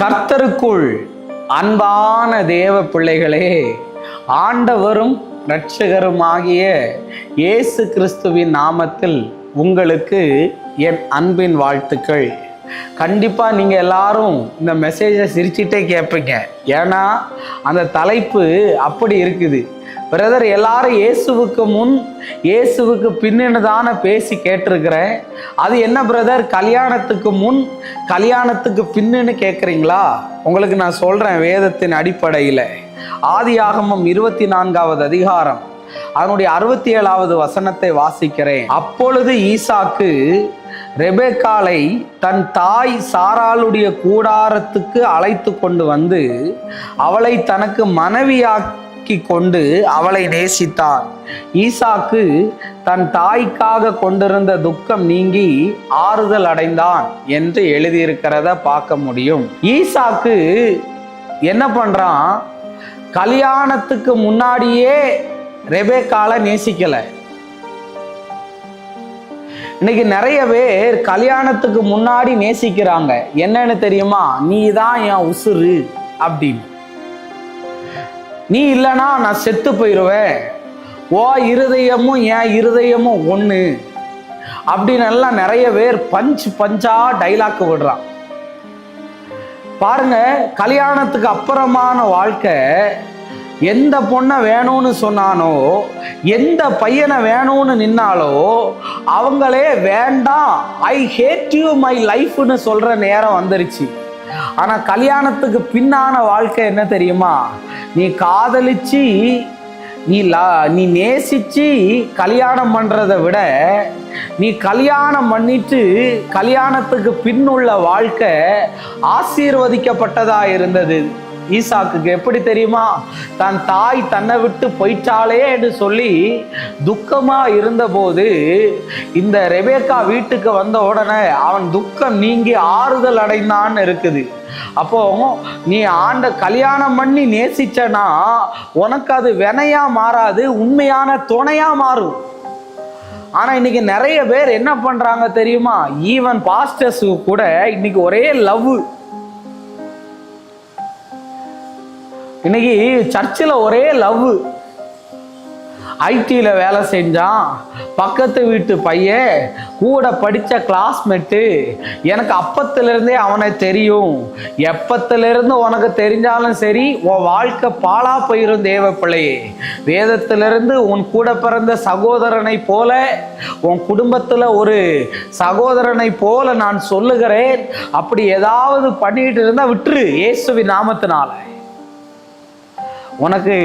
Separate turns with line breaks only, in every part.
கர்த்தருக்குள் அன்பான தேவ பிள்ளைகளே ஆண்டவரும் இரட்சகருமாகிய இயேசு கிறிஸ்துவின் நாமத்தில் உங்களுக்கு என் அன்பின் வாழ்த்துக்கள். கண்டிப்பாக நீங்கள் எல்லாரும் இந்த மெசேஜை சிரிச்சிட்டே கேட்பீங்க ஏன்னா அந்த தலைப்பு அப்படி இருக்குது. பிரதர் எல்லாரும் இயேசுவுக்கு முன் இயேசுவுக்கு பின்னணு தானே பேசி கேட்டிருக்கிறேன். அது என்ன பிரதர் கல்யாணத்துக்கு முன் கல்யாணத்துக்கு பின்னுன்னு கேட்குறீங்களா உங்களுக்கு நான் சொல்கிறேன் வேதத்தின் அடிப்படையில். ஆதி ஆகமம் இருபத்தி நான்காவது அதிகாரம். அதனுடைய அறுபத்தி ஏழாவது வசனத்தை வாசிக்கிறேன். அப்பொழுது ஈசாக்கு ரெபேக்காலை தன் தாய் சாராளுடைய கூடாரத்துக்கு அழைத்து கொண்டு வந்து அவளை தனக்கு மனைவியாக்கி கொண்டு அவளை நேசித்தான் ஈசாக்கு தன் தாய்க்காக கொண்டிருந்த துக்கம் நீங்கி ஆறுதல் அடைந்தான் என்று எழுதியிருக்கிறத பார்க்க முடியும். ஈசாக்கு என்ன பண்றான்? கல்யாணத்துக்கு முன்னாடியே ரெபேக்காலை நேசிக்கலை. இன்னைக்கு நிறைய பேர் கல்யாணத்துக்கு முன்னாடி நேசிக்கிறாங்க. என்னன்னு தெரியுமா? நீ தான் என் உசுறு அப்படின்னு. நீ இல்லைனா நான் செத்து போயிடுவேன் ஓ இருதயமும் என் இருதயமும் ஒன்று அப்படின்னு எல்லாம் நிறைய பேர் பஞ்ச் பஞ்சா டைலாக் விடுறான். பாருங்க கல்யாணத்துக்கு அப்புறமான வாழ்க்கை எந்த பொண்ணை வேணும்னு சொன்னானோ எந்த பையனை வேணும்னு நின்னாலோ அவங்களே வேண்டாம் ஐ ஹேட் யூ மை லைஃப்னு சொல்கிற நேரம் வந்துருச்சு. ஆனால் கல்யாணத்துக்கு பின்னான வாழ்க்கை என்ன தெரியுமா? நீ காதலிச்சு நீ லா நீ நேசிச்சு கல்யாணம் பண்ணுறதை விட நீ கல்யாணம் பண்ணிட்டு கல்யாணத்துக்கு பின்னுள்ள வாழ்க்கை ஆசீர்வதிக்கப்பட்டதாக இருந்தது. ஈசாக்குக்கு எப்படி தெரியுமா? தன் தாய் தன்னை விட்டு போயிட்டாளே என்று சொல்லி துக்கமா இருந்தபோது இந்த ரெபேக்கா வீட்டுக்கு வந்த உடனே அவன் துக்கம் நீங்கி ஆறுதல் அடைந்தான்னு இருக்குது. அப்போ நீ ஆண்ட கல்யாணம் பண்ணி நேசிச்சனா? உனக்கு அது வினையா மாறாது உண்மையான துணையா மாறும். ஆனா இன்னைக்கு நிறைய பேர் என்ன பண்றாங்க தெரியுமா? ஈவன் பாஸ்டர்ஸுக்கு கூட இன்னைக்கு ஒரே லவ். இன்னைக்கு சர்ச்சில் ஒரே லவ். ஐடியில் வேலை செஞ்சான். பக்கத்து வீட்டு பையன் கூட படித்த கிளாஸ்மேட்டு எனக்கு அப்பத்துலேருந்தே அவனை தெரியும். எப்பத்துலேருந்து உனக்கு தெரிஞ்சாலும் சரி உன் வாழ்க்கை பாழா போயிடும் தேவ பிள்ளையே வேதத்திலிருந்து உன் கூட பிறந்த சகோதரனை போல உன் குடும்பத்தில் ஒரு சகோதரனை போல நான் சொல்லுகிறேன். அப்படி ஏதாவது பண்ணிக்கிட்டு இருந்தால் விட்டுரு. இயேசுவி நாமத்தினால. உனக்கு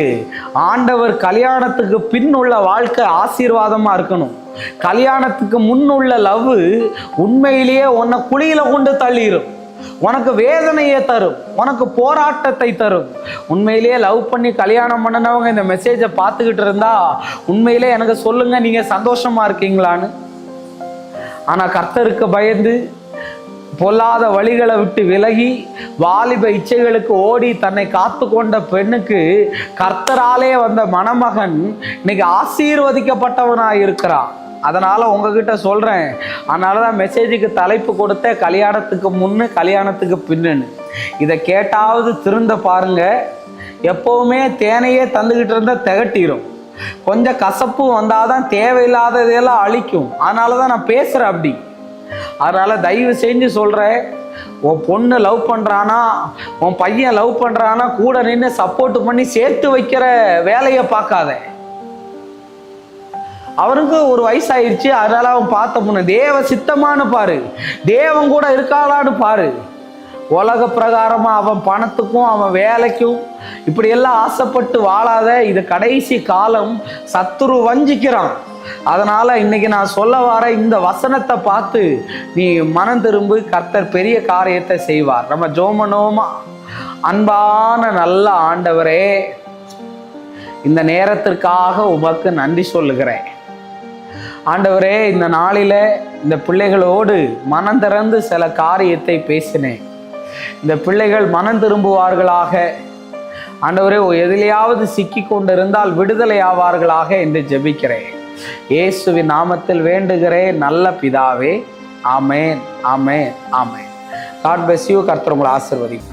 ஆண்டவர் கல்யாணத்துக்கு பின் உள்ள வாழ்க்கை ஆசீர்வாதமாக இருக்கணும். கல்யாணத்துக்கு முன்னுள்ள லவ் உண்மையிலேயே உன்னை குழியில கொண்டு தள்ளிடும் உனக்கு வேதனையை தரும். உனக்கு போராட்டத்தை தரும். உண்மையிலேயே லவ் பண்ணி கல்யாணம் பண்ணினவங்க இந்த மெசேஜை பார்த்துக்கிட்டு இருந்தா உண்மையிலே எனக்கு சொல்லுங்க நீங்க சந்தோஷமா இருக்கீங்களான்னு. ஆனா கர்த்தருக்கு பயந்து பொல்லாத வழிகளை விட்டு விலகி வாலிப இச்சைகளுக்கு ஓடி தன்னை காத்து கொண்ட பெண்ணுக்கு கர்த்தராலே வந்த மணமகன் இன்னைக்கு ஆசீர்வதிக்கப்பட்டவனாக இருக்கிறான். அதனால் உங்ககிட்ட சொல்கிறேன் அதனால தான் மெசேஜுக்கு தலைப்பு கொடுத்த கல்யாணத்துக்கு முன்னு கல்யாணத்துக்கு பின்னுன்னு. இதை கேட்டாவது திருந்த பாருங்க. எப்போவுமே தேனையே தந்துக்கிட்டு இருந்தால் திகட்டிடும் கொஞ்சம் கசப்பு வந்தாதான் தேவையில்லாததையெல்லாம் அழிக்கும். அதனால தான் நான் பேசுகிறேன் அப்படி. அதனால் தயவு செஞ்சு சொல்கிறேன் உன் பொண்ணு லவ் பண்ணுறானா உன் பையன் லவ் பண்ணுறானா கூட நின்று சப்போர்ட் பண்ணி சேர்த்து வைக்கிற வேலையை பார்க்காத. அவனுக்கு ஒரு வயசாயிருச்சு அதனால அவன் பார்த்த பொண்ணு தேவ சித்தமானு பாரு தேவன் கூட இருக்காளான்னு பாரு. உலக பிரகாரமாக அவன் பணத்துக்கும் அவன் வேலைக்கும் இப்படி எல்லாம் ஆசைப்பட்டு வாழாத இது கடைசி காலம் சத்துரு வஞ்சிக்கிறான். அதனால இன்னைக்கு நான் சொல்ல வர இந்த வசனத்தை பார்த்து நீ மனம் திரும்பு கர்த்தர் பெரிய காரியத்தை செய்வார். நம்ம ஜோமனோமா? அன்பான நல்ல ஆண்டவரே இந்த நேரத்திற்காக உமக்கு நன்றி சொல்லுகிறேன். ஆண்டவரே இந்த நாளில இந்த பிள்ளைகளோடு மனம் திறந்து சில காரியத்தை பேசினேன். இந்த பிள்ளைகள் மனம் திரும்புவார்களாக. ஆண்டவரே எதிலையாவது சிக்கி கொண்டிருந்தால் விடுதலை ஆவார்களாக என்று ஜெபிக்கிறேன். இயேசுவின் நாமத்தில் வேண்டுகிறேன் நல்ல பிதாவே. ஆமேன் ஆமேன் ஆமேன். காட் பெஸ் யூ கர்த்தர் உங்களை ஆசிர்வதிப்பார்.